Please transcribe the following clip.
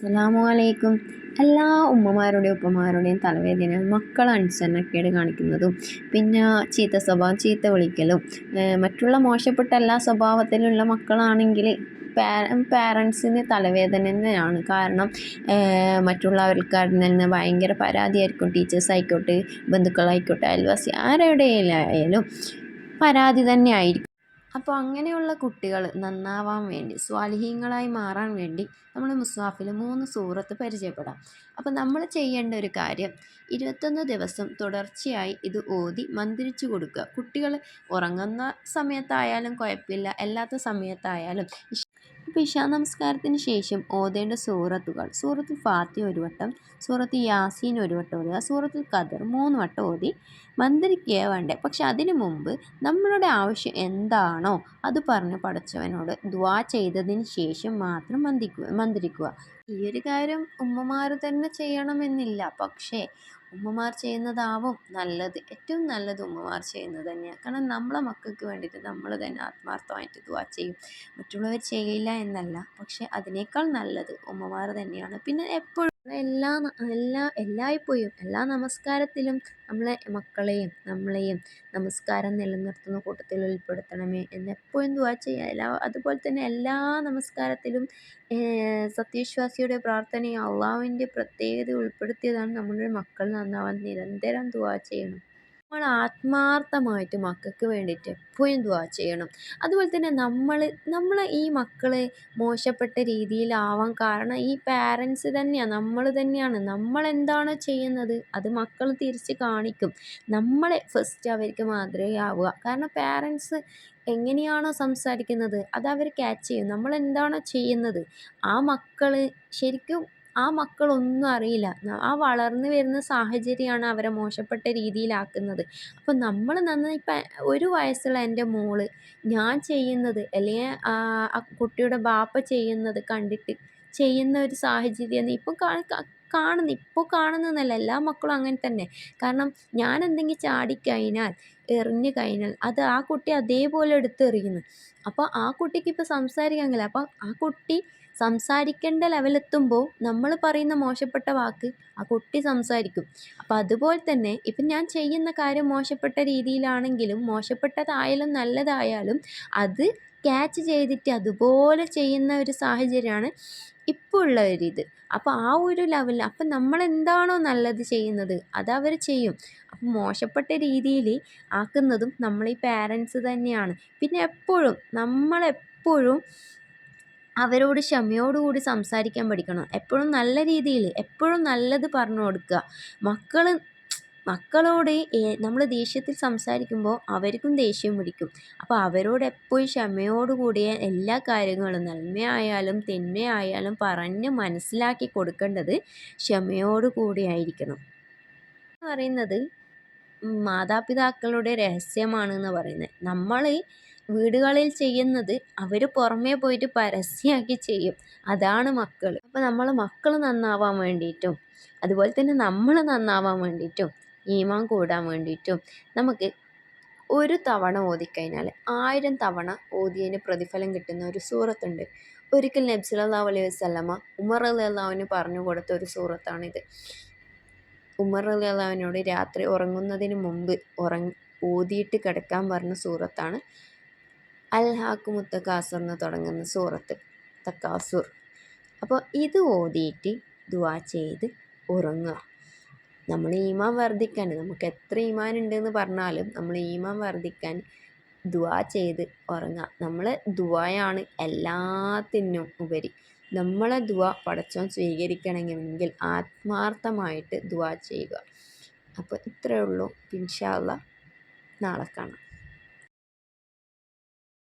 അസ്സലാമു അലൈക്കും എല്ലാ ഉമ്മമാരുടെയും ഉപ്പമാരുടെയും തലവേദന മക്കൾ അനുസരണക്കേട് കാണിക്കുന്നതും പിന്നെ ചീത്ത സ്വഭാവം ചീത്ത വിളിക്കലും മറ്റുള്ള മോശപ്പെട്ട എല്ലാ സ്വഭാവത്തിലുള്ള മക്കളാണെങ്കിൽ പാരൻസിന് തലവേദന തന്നെയാണ്. കാരണം മറ്റുള്ളവർക്കാരിൽ നിന്ന് ഭയങ്കര പരാതിയായിരിക്കും. ടീച്ചേഴ്സ് ആയിക്കോട്ടെ ബന്ധുക്കളായിക്കോട്ടെ അയൽവാസി ആരുടെയിലായാലും പരാതി തന്നെ ആയിരിക്കും. അപ്പോൾ അങ്ങനെയുള്ള കുട്ടികൾ നന്നാവാൻ വേണ്ടി സ്വാലിഹീങ്ങളായി മാറാൻ വേണ്ടി നമ്മൾ മുസ്വാഫിൽ മൂന്ന് സൂറത്ത് പരിചയപ്പെടാം. അപ്പോൾ നമ്മൾ ചെയ്യേണ്ട ഒരു കാര്യം ഇരുപത്തൊന്ന് ദിവസം തുടർച്ചയായി ഇത് ഓതി മന്ത്രിച്ചു കൊടുക്കുക. കുട്ടികൾ ഉറങ്ങുന്ന സമയത്തായാലും കുഴപ്പമില്ല അല്ലാത്ത സമയത്തായാലും ഇപ്പോൾ ഇഷാ നമസ്കാരത്തിന് ശേഷം ഓതേണ്ട സൂറത്തുകൾ. സൂറത്തുൽ ഫാത്തി ഒരു വട്ടം സൂറത്ത് യാസീൻ ഒരു വട്ടം ഓതുക സൂറത്തുൽ ഖദർ മൂന്ന് വട്ടം ഓതി മന്ത്രിക്കുക വേണ്ടേ. പക്ഷെ അതിനു മുമ്പ് നമ്മളുടെ ആവശ്യം എന്താണോ അത് പറഞ്ഞ് പഠിച്ചവനോട് ദ്വാ ചെയ്തതിന് ശേഷം മാത്രം മന്ത്രിക്കുക മന്ത്രിക്കുക. ഈ ഒരു കാര്യം ഉമ്മമാർ തന്നെ ചെയ്യണമെന്നില്ല. പക്ഷേ ഉമ്മമാർ ചെയ്യുന്നതാവും നല്ലത്. ഏറ്റവും നല്ലത് ഉമ്മമാർ ചെയ്യുന്നത് തന്നെയാണ് കാരണം നമ്മളെ മക്കൾക്ക് വേണ്ടിയിട്ട് നമ്മൾ തന്നെ ആത്മാർത്ഥമായിട്ട് ദുവാ ചെയ്യും. മറ്റുള്ളവർ ചെയ്യില്ല എന്നല്ല. പക്ഷേ അതിനേക്കാൾ നല്ലത് ഉമ്മമാർ തന്നെയാണ്. പിന്നെ എപ്പോഴും എല്ലാ എല്ലാ എല്ലായ്പ്പോഴും എല്ലാ നമസ്കാരത്തിലും നമ്മളെ മക്കളെയും നമ്മളെയും നമസ്കാരം നിലനിർത്തുന്ന കൂട്ടത്തിൽ ഉൾപ്പെടുത്തണമേ എന്ന് എപ്പോഴും ദുആ ചെയ്യുക എല്ലാ അതുപോലെ തന്നെ എല്ലാ നമസ്കാരത്തിലും സത്യവിശ്വാസിയുടെ പ്രാർത്ഥനയും അള്ളാഹുവിന്റെ പ്രത്യേകത ഉൾപ്പെടുത്തിയതാണ് നമ്മളുടെ മക്കൾ നന്നാവാൻ നിരന്തരം ദുവാ ചെയ്യണം. നമ്മൾ ആത്മാർത്ഥമായിട്ട് മക്കൾക്ക് വേണ്ടിയിട്ട് എപ്പോഴും ദുആ ചെയ്യണം. അതുപോലെ തന്നെ നമ്മൾ നമ്മൾ ഈ മക്കളെ മോശപ്പെട്ട രീതിയിലാവാൻ കാരണം ഈ പാരൻസ് തന്നെയാണ് നമ്മൾ തന്നെയാണ്. നമ്മൾ എന്താണോ ചെയ്യുന്നത്? അത് മക്കൾ തിരിച്ച് കാണിക്കും. നമ്മളെ ഫസ്റ്റ് അവർക്ക് മാതൃകയാവുക കാരണം പാരൻസ് എങ്ങനെയാണോ സംസാരിക്കുന്നത് അത് അവർ ക്യാച്ച് ചെയ്യും. നമ്മൾ എന്താണോ ചെയ്യുന്നത്? ആ മക്കൾ ശരിക്കും ആ മക്കളൊന്നും അറിയില്ല. ആ വളർന്നു വരുന്ന സാഹചര്യമാണ് അവരെ മോശപ്പെട്ട രീതിയിലാക്കുന്നത്. അപ്പം നമ്മൾ നന്നായി ഇപ്പം ഒരു വയസ്സുള്ള എന്റെ മോൾ ഞാൻ ചെയ്യുന്നത് അല്ലെങ്കിൽ ആ കുട്ടിയുടെ ബാപ്പ ചെയ്യുന്നത് കണ്ടിട്ട് ചെയ്യുന്ന ഒരു സാഹചര്യം ഇപ്പം കാണുന്നു ഇപ്പോൾ കാണുന്നതെന്നല്ല എല്ലാ മക്കളും അങ്ങനെ തന്നെ. കാരണം ഞാൻ എന്തെങ്കിലും ചാടിക്കഴിഞ്ഞാൽ എറിഞ്ഞു കഴിഞ്ഞാൽ അത് ആ കുട്ടി അതേപോലെ എടുത്തെറിയുന്നു. അപ്പോൾ ആ കുട്ടിക്ക് ഇപ്പോൾ സംസാരിക്കാൻ കഴിയില്ല. അപ്പോൾ ആ കുട്ടി സംസാരിക്കേണ്ട ലെവലെത്തുമ്പോൾ നമ്മൾ പറയുന്ന മോശപ്പെട്ട വാക്ക് ആ കുട്ടി സംസാരിക്കും. അപ്പം അതുപോലെ തന്നെ ഇപ്പം ഞാൻ ചെയ്യുന്ന കാര്യം മോശപ്പെട്ട രീതിയിലാണെങ്കിലും മോശപ്പെട്ടതായാലും നല്ലതായാലും അത് ക്യാച്ച് ചെയ്തിട്ട് അതുപോലെ ചെയ്യുന്ന ഒരു സാഹചര്യമാണ് ഇപ്പോൾ ഉള്ള ഒരു ഇത്. അപ്പോൾ ആ ഒരു ലെവലിൽ അപ്പം നമ്മൾ എന്താണോ നല്ലത് ചെയ്യുന്നത് അത് അവർ ചെയ്യും. അപ്പം മോശപ്പെട്ട രീതിയിൽ ആക്കുന്നതും നമ്മൾ ഈ പാരൻസ് തന്നെയാണ്. പിന്നെ എപ്പോഴും നമ്മളെപ്പോഴും അവരോട് ക്ഷമയോടുകൂടി സംസാരിക്കാൻ പഠിക്കണം. എപ്പോഴും നല്ല രീതിയിൽ എപ്പോഴും നല്ലത് പറഞ്ഞു കൊടുക്കുക. മക്കൾ മക്കളോട് നമ്മൾ ദേഷ്യത്തിൽ സംസാരിക്കുമ്പോൾ അവർക്കും ദേഷ്യം പിടിക്കും. അപ്പോൾ അവരോട് എപ്പോഴും ക്ഷമയോടുകൂടിയ എല്ലാ കാര്യങ്ങളും നന്മയായാലും തിന്മയായാലും പറഞ്ഞ് മനസ്സിലാക്കി കൊടുക്കേണ്ടത് ക്ഷമയോടുകൂടിയായിരിക്കണം എന്ന് പറയുന്നത് മാതാപിതാക്കളുടെ രഹസ്യമാണ് എന്ന് പറയുന്നത്. നമ്മൾ വീടുകളിൽ ചെയ്യുന്നത് അവർ പുറമേ പോയിട്ട് പരസ്യമാക്കി ചെയ്യും. അതാണ് മക്കൾ അപ്പോൾ നമ്മൾ മക്കൾ നന്നാവാൻ വേണ്ടിയിട്ടും അതുപോലെ തന്നെ നമ്മൾ നന്നാവാൻ വേണ്ടിയിട്ടും ഈമാൻ കൂടാൻ വേണ്ടിയിട്ടും നമുക്ക് ഒരു തവണ ഓതിക്കഴിഞ്ഞാൽ ആയിരം തവണ ഓതിയതിന് പ്രതിഫലം കിട്ടുന്ന ഒരു സൂറത്തുണ്ട്. ഒരിക്കൽ നബി സല്ലല്ലാഹു അലൈഹി വസല്ലമ ഉമർ അള്ളാഹുവിന് പറഞ്ഞു കൊടുത്ത ഒരു സൂറത്താണിത്. ഉമർ അള്ളാഹുവിനോട് രാത്രി ഉറങ്ങുന്നതിന് മുമ്പ് ഉറങ്ങി ഓതിയിട്ട് കിടക്കാൻ പറഞ്ഞ സൂറത്താണ് അൽ ഹാക്കു മുത്തക്കാസുർ എന്ന് തുടങ്ങുന്ന സൂറത്ത് തക്കാസുർ അപ്പോൾ ഇത് ഓതിയിട്ട് ദുവാ ചെയ്ത് ഉറങ്ങുക. നമ്മൾ ഈമാൻ വർദ്ധിക്കാൻ നമുക്ക് എത്ര ഈമാൻ ഉണ്ടെന്ന് പറഞ്ഞാലും നമ്മൾ ഈമാൻ വർദ്ധിക്കാൻ ദുവാ ചെയ്ത് ഉറങ്ങുക. നമ്മൾ ദുവായാണ് എല്ലാത്തിനും ഉപരി. നമ്മളെ ദുവ പടച്ചോൻ സ്വീകരിക്കണമെങ്കിൽ ആത്മാർത്ഥമായിട്ട് ദുവാ ചെയ്യുക. അപ്പോൾ ഇത്രയേ ഉള്ളൂ. ഇൻഷാല്ല നാളെ കാണാം.